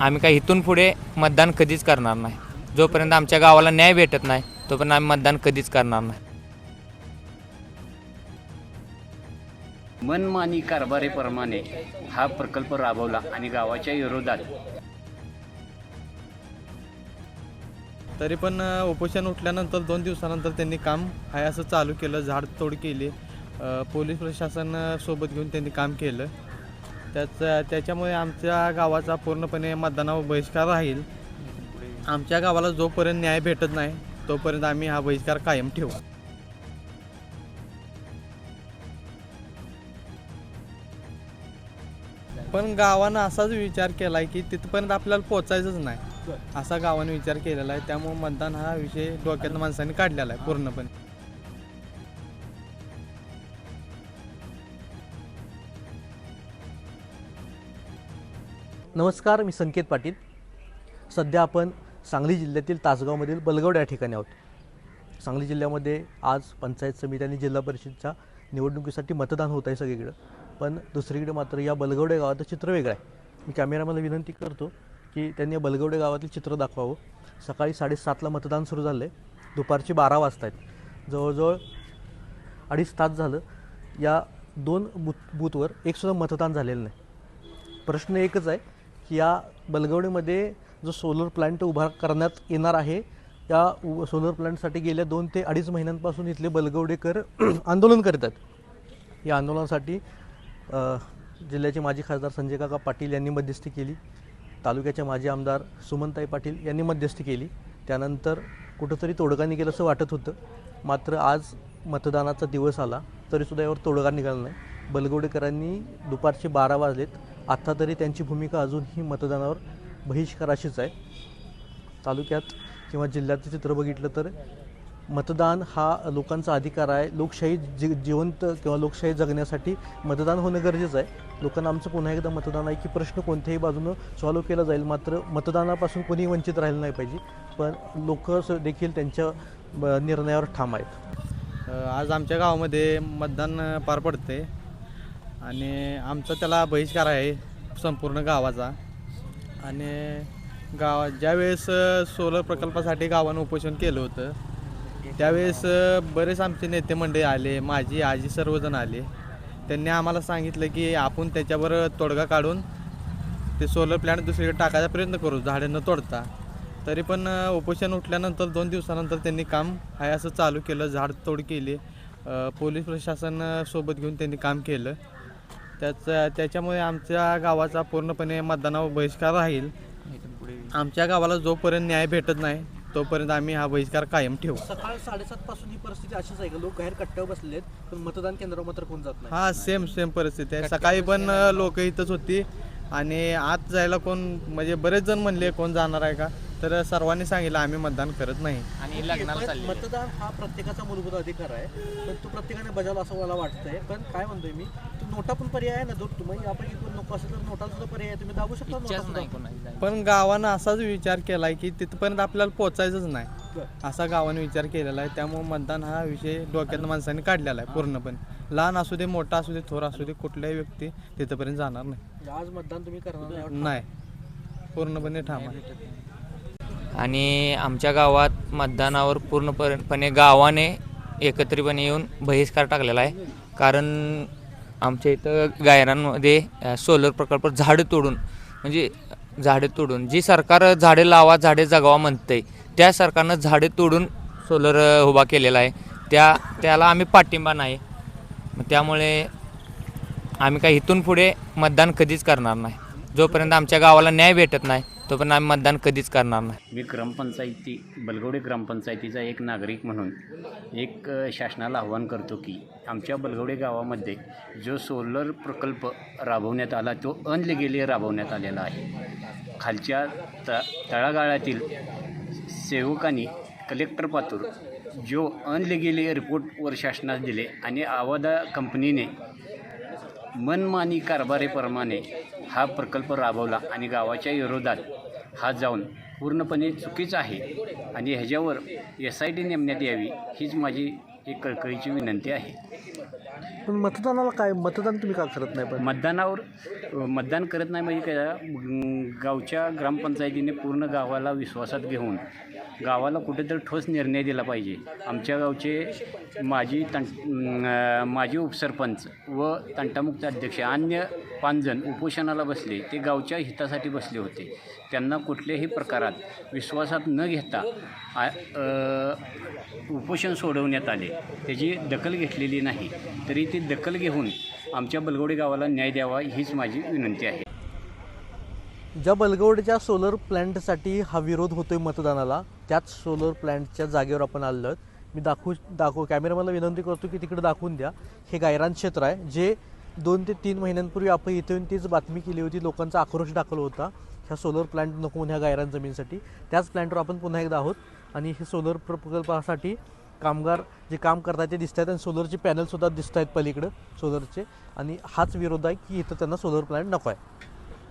आम्ही काही इथून पुढे मतदान कधीच करणार नाही. जोपर्यंत आमच्या गावाला न्याय भेटत नाही तोपर्यंत आम्ही मतदान कधीच करणार नाही. मनमानी कारभारीप्रमाणे हा प्रकल्प राबवला आणि गावाच्या विरोधात तरी पण उपोषण उठल्यानंतर दोन दिवसानंतर त्यांनी काम आहे असं चालू केलं झाडतोड केली. पोलीस प्रशासन सोबत घेऊन त्यांनी काम केलं. त्याचं त्याच्यामुळे आमच्या गावाचा पूर्णपणे मतदानावर बहिष्कार राहील. आमच्या गावाला जोपर्यंत न्याय भेटत नाही तोपर्यंत आम्ही हा बहिष्कार कायम ठेवू. पण गावानं असाच विचार केला आहे की तिथपर्यंत आपल्याला पोचायचंच नाही. असा गावाने विचार केलेला आहे. त्यामुळे मतदान हा विषय डोक्यात माणसाने काढलेला आहे पूर्णपणे. नमस्कार मी संकेत पाटील. सध्या आपण सांगली जिल्ह्यातील तासगावमधील बलगवड या ठिकाणी आहोत. सांगली जिल्ह्यामध्ये आज पंचायत समिती आणि जिल्हा परिषदच्या निवडणुकीसाठी मतदान होत आहे सगळीकडं. पण दुसरीकडे मात्र या बलगवडे गावाचं चित्र वेगळं आहे. मी कॅमेरामॅनला विनंती करतो की त्यांनी बलगवडे गावातील चित्र दाखवावं. सकाळी साडेसातला मतदान सुरू झालं आहे दुपारची बारा वाजता आहेत जवळजवळ अडीच तास झालं. या दोन बूथ बूथवर एकसुद्धा मतदान झालेलं नाही. प्रश्न एकच आहे या बलगवडीमध्ये जो सोलर प्लांट उभा करण्यात येणार आहे या उ- सोलर प्लांटसाठी गेल्या दोन ते अडीच महिन्यांपासून इथले बलगवडेकर आंदोलन करतात या आंदोलनासाठी जिल्ह्याचे माजी खासदार संजय काका पाटील यांनी मध्यस्थी केली. तालुक्याचे माजी आमदार सुमनताई पाटील यांनी मध्यस्थी केली. त्यानंतर कुठंतरी तोडगा निघेल असं वाटत होतं. मात्र आज मतदानाचा दिवस आला तरीसुद्धा यावर तोडगा निघाला नाही. बलगवडेकरांनी दुपारचे बारा वाजलेत. आत्ता तरी त्यांची भूमिका अजूनही मतदानावर बहिष्काराशीच आहे. तालुक्यात किंवा जिल्ह्याचं चित्र बघितलं तर मतदान हा लोकांचा अधिकार आहे. लोकशाही जी जिवंत किंवा लोकशाही जगण्यासाठी मतदान होणं गरजेचं आहे. लोकांना आमचं पुन्हा एकदा मतदान आहे की प्रश्न कोणत्याही बाजूनं सॉल्व्ह केला जाईल. मात्र मतदानापासून कोणी वंचित राहिलं नाही पाहिजे. पण लोक देखील त्यांच्या ब- निर्णयावर ठाम आहेत. आज आमच्या गावामध्ये मतदान पार पडते आणि आमचा त्याला बहिष्कार आहे संपूर्ण गावाचा. आणि गावा ज्यावेळेस सोलर प्रकल्पासाठी गावानं उपोषण केलं होतं त्यावेळेस बरेच आमचे नेते मंडळी आले माझी आजी सर्वजण आले. त्यांनी आम्हाला सांगितलं की आपण त्याच्यावर तोडगा काढून ते सोलर प्लॅन्ट दुसरीकडे टाकायचा प्रयत्न करू झाडे न तोडता. तरी पण उपोषण उठल्यानंतर दोन दिवसानंतर त्यांनी काम आहे असं चालू केलं झाडतोड केली. पोलीस प्रशासन सोबत घेऊन त्यांनी काम केलं. त्याचं त्याच्यामुळे आमच्या गावाचा पूर्णपणे मतदानावर बहिष्कार राहील. आमच्या गावाला जोपर्यंत न्याय भेटत नाही तोपर्यंत आम्ही हा बहिष्कार कायम ठेवू. सकाळ साडेसात पासून ही परिस्थिती अशीच आहे का? लोक बाहेर कट्ट्यावर बसलेले आहेत पण मतदान केंद्रावर मात्र कोण जात नाही. हा सेम सेम परिस्थिती आहे. सकाळी पण लोक इथंच होती आणि आत जायला कोण म्हणजे बरेच जण म्हणले कोण जाणार आहे का? तर सर्वांनी सांगितलं आम्ही मतदान करत नाही. आणि लग्नाला चालले मतदान हा प्रत्येकाचा मूलभूत अधिकार आहे. पण तो प्रत्येकाने बजावला असं मला वाटतंय. पण काय म्हणतोय मी? तो नोटा पण पर्याय आहे ना जो तुम्ही? आपण इथून नको असेल तर नोटा सुद्धा पर्याय आहे. तुम्ही दाबू शकता नोटा इच्छाच सुद्धा. नाही कोणाची जायची. पण गावानं असाच विचार केलाय की तिथपर्यंत आपल्याला पोचायचंच नाही. असा गावाने विचार केलेला आहे. त्यामुळे मतदान हा विषय डोक्यात माणसाने काढलेला आहे पूर्णपणे. लहान असू दे मोठा असू दे थोर असू दे कुठल्याही व्यक्ती तिथपर्यंत जाणार नाही. आज मतदान तुम्ही करणार. नाही पूर्णपणे ठाम आहे. आणि आमच्या गावात मतदानावर पूर्णपणे गावाने एकत्रितपणे येऊन बहिष्कार टाकलेला आहे. कारण आमच्या इथं गायरांमध्ये सोलर प्रकल्प झाडं तोडून म्हणजे झाडे तोडून जी सरकार झाडे लावा झाडे जगवा म्हणते त्या सरकारनं झाडे तोडून सोलर उभा केलेला आहे. त्या त्याला आम्ही पाठिंबा नाही. त्यामुळे आम्ही काही इथून पुढे मतदान कधीच करणार नाही. जोपर्यंत आमच्या गावाला न्याय भेटत नाही तोपर्यंत आम्ही मतदान कधीच करणार नाही. मी ग्रामपंचायती बलगवडे ग्रामपंचायतीचा एक नागरिक म्हणून एक शासनाला आव्हान करतो की आमच्या बलगवडे गावामध्ये जो सोलर प्रकल्प राबवण्यात आला तो अनलिगेली राबवण्यात आलेला आहे. खालच्या त तळागाळातील सेवकांनी कलेक्टर पातूर जो अनलिगेली रिपोर्टवर शासनास दिले आणि आवादा कंपनीने मनमानी कारभारेप्रमाणे हा प्रकल्प राबवला आणि गावाच्या विरोधात हा जाऊन पूर्णपणे चुकीचं आहे आणि ह्याच्यावर एस आय टी नेमण्यात यावी हीच माझी एक कळकळीची विनंती आहे. पण मतदानाला काय मतदान तुम्ही का करत नाही पण? मतदानावर मतदान करत नाही म्हणजे काय गावच्या ग्रामपंचायतीने पूर्ण गावाला विश्वासात घेऊन गावाला कुठेतरी ठोस निर्णय दिला पाहिजे. आमच्या गावचे माजी अं, माजी उपसरपंच व तंटामुक्त अध्यक्ष अन्य पाच जण उपोषणाला बसले ते गावच्या हितासाठी बसले होते. त्यांना कुठल्याही प्रकारात विश्वासात न घेता उपोषण सोडवण्यात आले. त्याची दखल घेतलेली नाही तरी ती दखल घेऊन आमच्या बलगवडे गावाला न्याय द्यावा हीच माझी विनंती आहे. ज्या बलगवडच्या सोलर प्लॅन्टसाठी हा विरोध होतोय मतदानाला त्याच सोलर प्लॅन्टच्या जागेवर आपण आलो मी दाखवू दाखवू कॅमेरामॅनला विनंती करतो की तिकडे दाखवून द्या. हे गायरान क्षेत्र आहे जे दोन ते तीन महिन्यांपूर्वी आपण इथे येऊन तीच बातमी केली होती लोकांचा आक्रोश दाखल होता. ह्या सोलर प्लॅन्ट नको ह्या गायरान जमीनसाठी. त्याच प्लॅन्टवर आपण पुन्हा एकदा आहोत आणि हे सोलर प्रकल्पासाठी कामगार जे काम करतात ते दिसत आहेत आणि सोलरचे पॅनलसुद्धा दिसत आहेत पलीकडं सोलरचे आणि हाच विरोध आहे की इथं त्यांना सोलर प्लॅन्ट नको आहे.